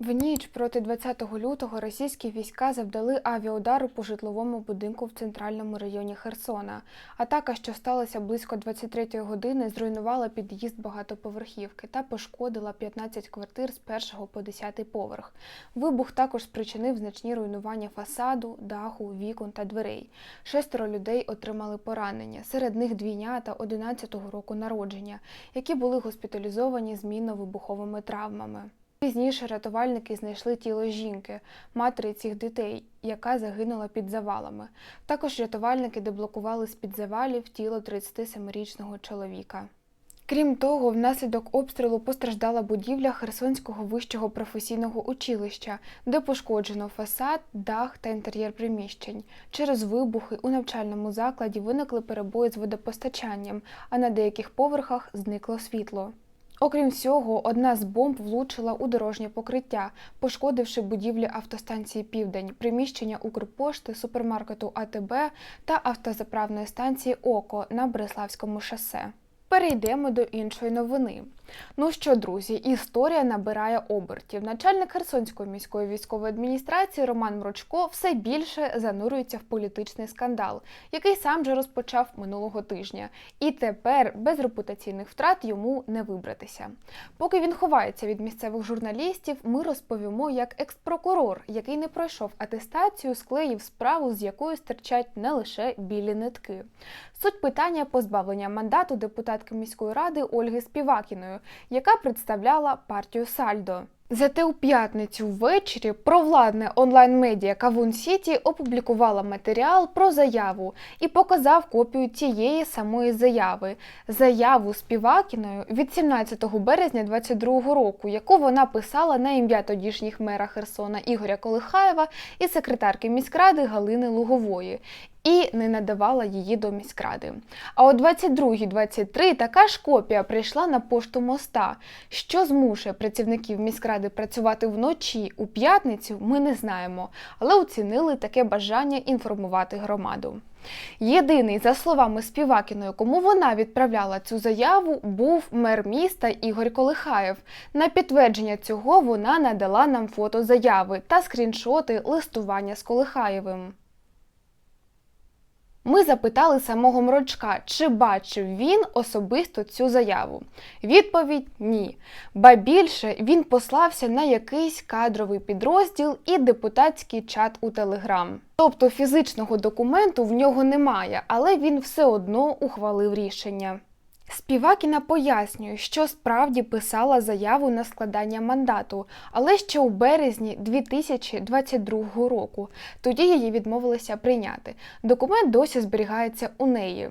В ніч проти 20 лютого російські війська завдали авіаудару по житловому будинку в центральному районі Херсона. Атака, що сталася близько 23-ї години, зруйнувала під'їзд багатоповерхівки та пошкодила 15 квартир з першого по 10 поверх. Вибух також спричинив значні руйнування фасаду, даху, вікон та дверей. Шестеро людей отримали поранення. Серед них двійнята 11-го року народження, які були госпіталізовані з мінно-вибуховими травмами. Пізніше рятувальники знайшли тіло жінки, матері цих дітей, яка загинула під завалами. Також рятувальники деблокували з-під завалів тіло 37-річного чоловіка. Крім того, внаслідок обстрілу постраждала будівля Херсонського вищого професійного училища, де пошкоджено фасад, дах та інтер'єр приміщень. Через вибухи у навчальному закладі виникли перебої з водопостачанням, а на деяких поверхах зникло світло. Окрім всього, одна з бомб влучила у дорожнє покриття, пошкодивши будівлі автостанції Південь, приміщення Укрпошти, супермаркету АТБ та автозаправної станції Око на Бриславському шосе. Перейдемо до іншої новини. Ну що, друзі, історія набирає обертів. Начальник Херсонської міської військової адміністрації Роман Мрочко все більше занурюється в політичний скандал, який сам же розпочав минулого тижня. І тепер без репутаційних втрат йому не вибратися. Поки він ховається від місцевих журналістів, ми розповімо, як екс-прокурор, який не пройшов атестацію, склеїв справу, з якою стирчать не лише білі нитки. Суть питання позбавлення мандату депутатки міської ради Ольги Співакіної, яка представляла партію Сальдо. Зате у п'ятницю ввечері провладне онлайн-медіа Кавун Сіті опублікувала матеріал про заяву і показав копію тієї самої заяви, заяву Співакіною від 17 березня 2022 року, яку вона писала на ім'я тодішніх мера Херсона Ігоря Колихаєва і секретарки міськради Галини Лугової і не надавала її до міськради. А о 22.23 така ж копія прийшла на пошту моста. Що змушує працівників міськради працювати вночі у п'ятницю, ми не знаємо, але оцінили таке бажання інформувати громаду. Єдиний, за словами Співакіної, кому вона відправляла цю заяву, був мер міста Ігор Колихаєв. На підтвердження цього вона надала нам фото заяви та скріншоти листування з Колихаєвим. Ми запитали самого Мрочка, чи бачив він особисто цю заяву. Відповідь ні. Ба більше він послався на якийсь кадровий підрозділ і депутатський чат у Телеграм. Тобто фізичного документу в нього немає, але він все одно ухвалив рішення. Співакіна пояснює, що справді писала заяву на складання мандату, але ще у березні 2022 року. Тоді її відмовилися прийняти. Документ досі зберігається у неї.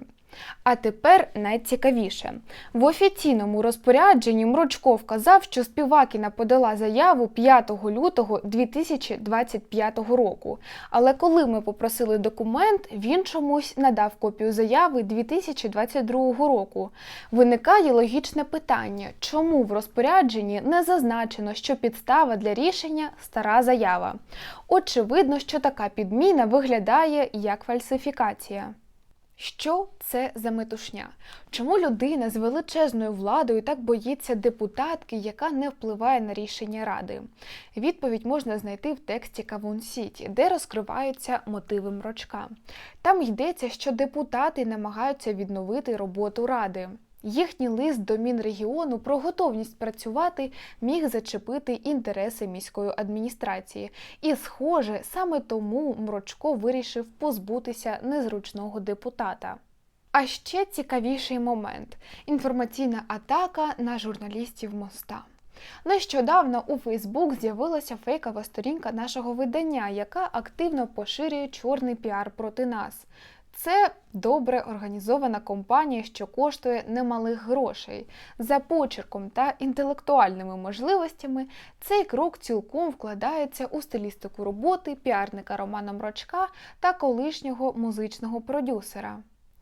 А тепер найцікавіше. В офіційному розпорядженні Мрочко вказав, що Співакіна подала заяву 5 лютого 2025 року. Але коли ми попросили документ, він чомусь надав копію заяви 2022 року. Виникає логічне питання, чому в розпорядженні не зазначено, що підстава для рішення стара заява. Очевидно, що така підміна виглядає як фальсифікація. Що це за метушня? Чому людина з величезною владою так боїться депутатки, яка не впливає на рішення ради? Відповідь можна знайти в тексті Кавун Сіті, де розкриваються мотиви мрочка. Там йдеться, що депутати намагаються відновити роботу ради. Їхній лист до Мінрегіону про готовність працювати міг зачепити інтереси міської адміністрації. І, схоже, саме тому Мрочко вирішив позбутися незручного депутата. А ще цікавіший момент інформаційна атака на журналістів моста. Нещодавно у Фейсбук з'явилася фейкова сторінка нашого видання, яка активно поширює чорний піар проти нас. Це добре організована компанія, що коштує немалих грошей. За почерком та інтелектуальними можливостями цей крок цілком вкладається у стилістику роботи піарника Романа Мрочка та колишнього музичного продюсера.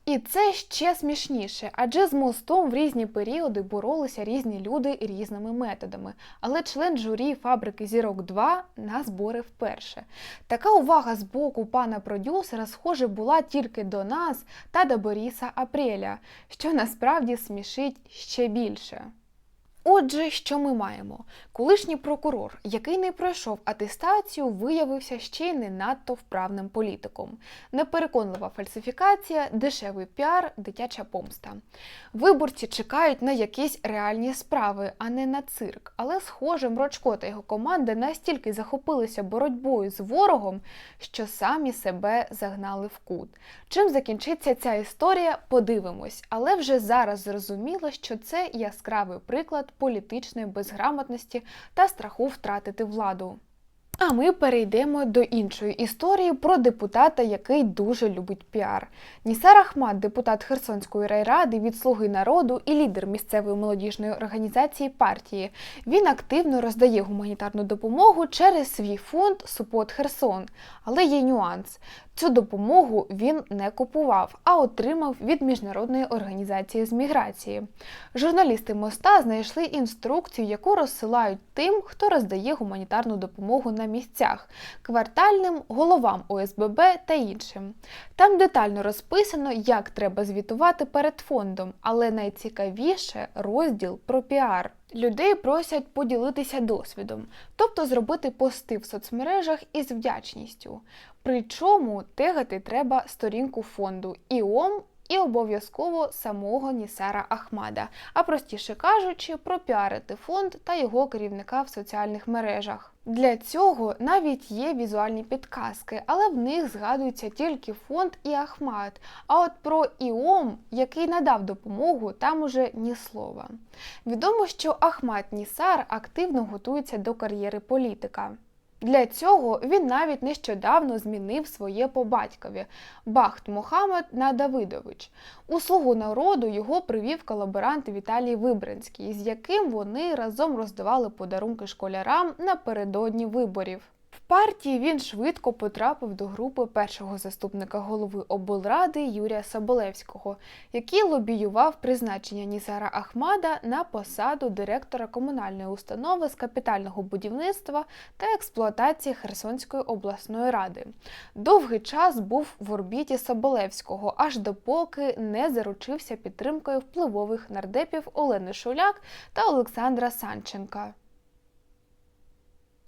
І це ще смішніше, адже з мостом в різні періоди боролися різні люди різними методами. Але член журі фабрики Зірок 2 на збори вперше. Така увага з боку пана продюсера, схоже, була тільки до нас та до Боріса Апреля, що насправді смішить ще більше. Отже, що ми маємо? Колишній прокурор, який не пройшов атестацію, виявився ще й не надто вправним політиком. Непереконлива фальсифікація, дешевий піар, дитяча помста. Виборці чекають на якісь реальні справи, а не на цирк. Але, схоже, Мрочко та його команда настільки захопилися боротьбою з ворогом, що самі себе загнали в кут. Чим закінчиться ця історія, подивимось, але вже зараз зрозуміло, що це яскравий приклад політичної безграмотності та страху втратити владу. А ми перейдемо до іншої історії про депутата, який дуже любить піар. Нісар Ахмат, депутат Херсонської райради від Слуги народу і лідер місцевої молодіжної організації партії. Він активно роздає гуманітарну допомогу через свій фонд Супот Херсон. Але є нюанс. Цю допомогу він не купував, а отримав від міжнародної організації з міграції. Журналісти моста знайшли інструкцію, яку розсилають тим, хто роздає гуманітарну допомогу на місцях, квартальним головам ОСББ та іншим. Там детально розписано, як треба звітувати перед фондом, але найцікавіше розділ про піар. Людей просять поділитися досвідом, тобто зробити пости в соцмережах із вдячністю. Причому тегати треба сторінку фонду ІОМ і обов'язково самого Нісара Ахмада, а простіше кажучи, пропіарити фонд та його керівника в соціальних мережах. Для цього навіть є візуальні підказки, але в них згадується тільки фонд і Ахмад. А от про ІОМ, який надав допомогу, там уже ні слова. Відомо, що Ахмад Нісар активно готується до кар'єри політика. Для цього він навіть нещодавно змінив своє по батькові Бахт Мохамед на Давидович. У слугу народу його привів колаборант Віталій Вибранський, з яким вони разом роздавали подарунки школярам напередодні виборів. Партії він швидко потрапив до групи першого заступника голови облради Юрія Соболевського, який лобіював призначення Нізара Ахмада на посаду директора комунальної установи з капітального будівництва та експлуатації Херсонської обласної ради. Довгий час був в орбіті Соболевського, аж допоки не заручився підтримкою впливових нардепів Олени Шуляк та Олександра Санченка.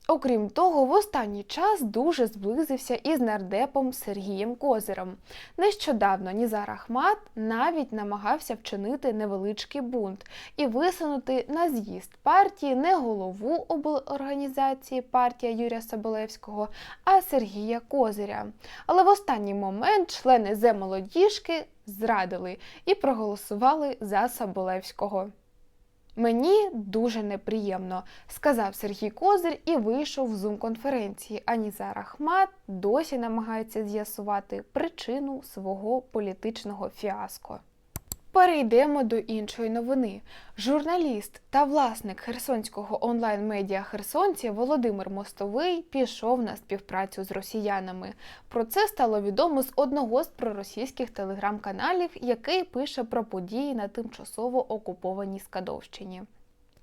Окрім того, в останній час дуже зблизився із нардепом Сергієм Козиром. Нещодавно Нізар Ахмат навіть намагався вчинити невеличкий бунт і висунути на з'їзд партії не голову облорганізації партія Юрія Соболевського, а Сергія Козиря. Але в останній момент члени Земолодіжки зрадили і проголосували за Соболевського. Мені дуже неприємно, сказав Сергій Козир і вийшов в зум-конференції. А Нізар Ахмат досі намагається з'ясувати причину свого політичного фіаско. Перейдемо до іншої новини. Журналіст та власник херсонського онлайн-медіа Херсонці Володимир Мостовий пішов на співпрацю з росіянами. Про це стало відомо з одного з проросійських телеграм-каналів, який пише про події на тимчасово окупованій Скадовщині.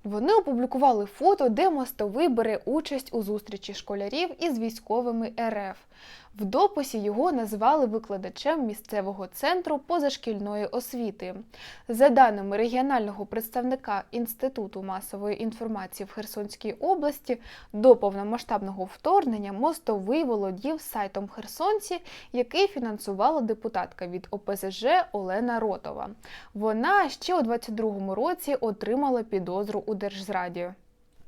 Вони опублікували фото, де мостовий бере участь у зустрічі школярів із військовими РФ. В дописі його назвали викладачем місцевого центру позашкільної освіти. За даними регіонального представника Інституту масової інформації в Херсонській області, до повномасштабного вторгнення мостовий володів сайтом Херсонці, який фінансувала депутатка від ОПЗЖ Олена Ротова. Вона ще у 22-му році отримала підозру у держзраді.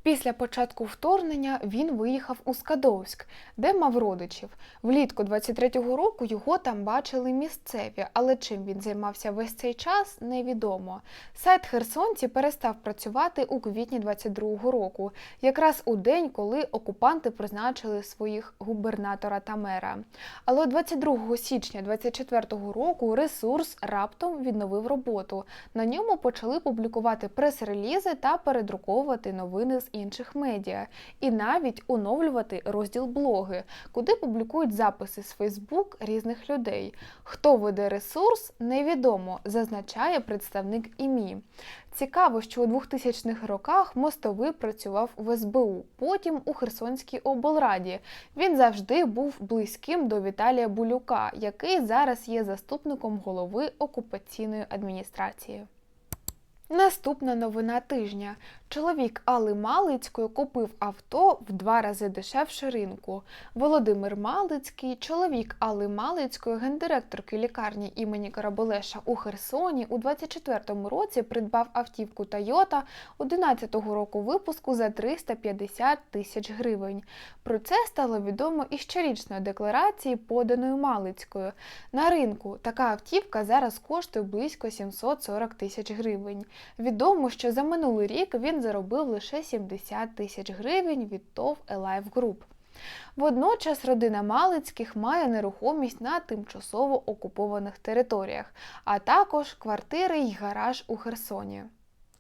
Після початку вторгнення він виїхав у Скадовськ, де мав родичів. Влітку 23-го року його там бачили місцеві, але чим він займався весь цей час, невідомо. Сайт Херсонці перестав працювати у квітні 22-го року, якраз у день, коли окупанти призначили своїх губернатора та мера. Але 22 січня 24-го року ресурс раптом відновив роботу. На ньому почали публікувати прес-релізи та передруковувати новини з інших медіа, і навіть оновлювати розділ блоги, куди публікують записи з Фейсбук різних людей. Хто веде ресурс, невідомо, зазначає представник ІМІ. Цікаво, що у 2000-х роках мостовий працював в СБУ, потім у Херсонській облраді. Він завжди був близьким до Віталія Булюка, який зараз є заступником голови окупаційної адміністрації. Наступна новина тижня. Чоловік Алли Малицької купив авто в два рази дешевше ринку. Володимир Малицький, чоловік Алли Малицької, гендиректорки лікарні імені Караболеша у Херсоні, у 24-му році придбав автівку Toyota 11-го року випуску за 350 тисяч гривень. Про це стало відомо із щорічної декларації, поданої Малицькою. На ринку така автівка зараз коштує близько 740 тисяч гривень. Відомо, що за минулий рік він заробив лише 70 тисяч гривень від ТОВ Alive Group. Водночас родина Малицьких має нерухомість на тимчасово окупованих територіях, а також квартири й гараж у Херсоні.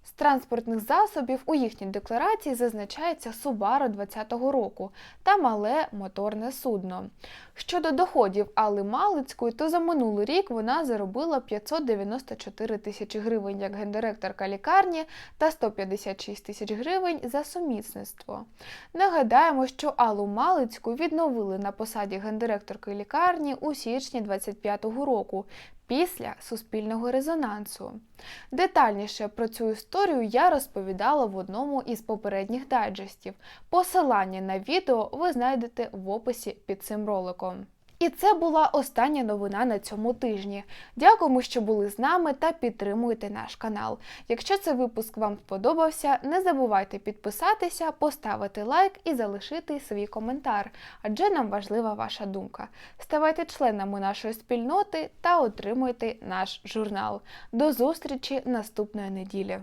З транспортних засобів у їхній декларації зазначається Subaru 20-го року та мале моторне судно. Щодо доходів Алли Малицької, то за минулий рік вона заробила 594 тисячі гривень як гендиректорка лікарні та 156 тисяч гривень за сумісництво. Нагадаємо, що Аллу Малицьку відновили на посаді гендиректорки лікарні у січні 25-го року після суспільного резонансу. Детальніше про цю історію я розповідала в одному із попередніх дайджестів. Посилання на відео ви знайдете в описі під цим роликом. І це була остання новина на цьому тижні. Дякуємо, що були з нами та підтримуєте наш канал. Якщо цей випуск вам сподобався, не забувайте підписатися, поставити лайк і залишити свій коментар, адже нам важлива ваша думка. Ставайте членами нашої спільноти та отримуйте наш журнал. До зустрічі наступної неділі!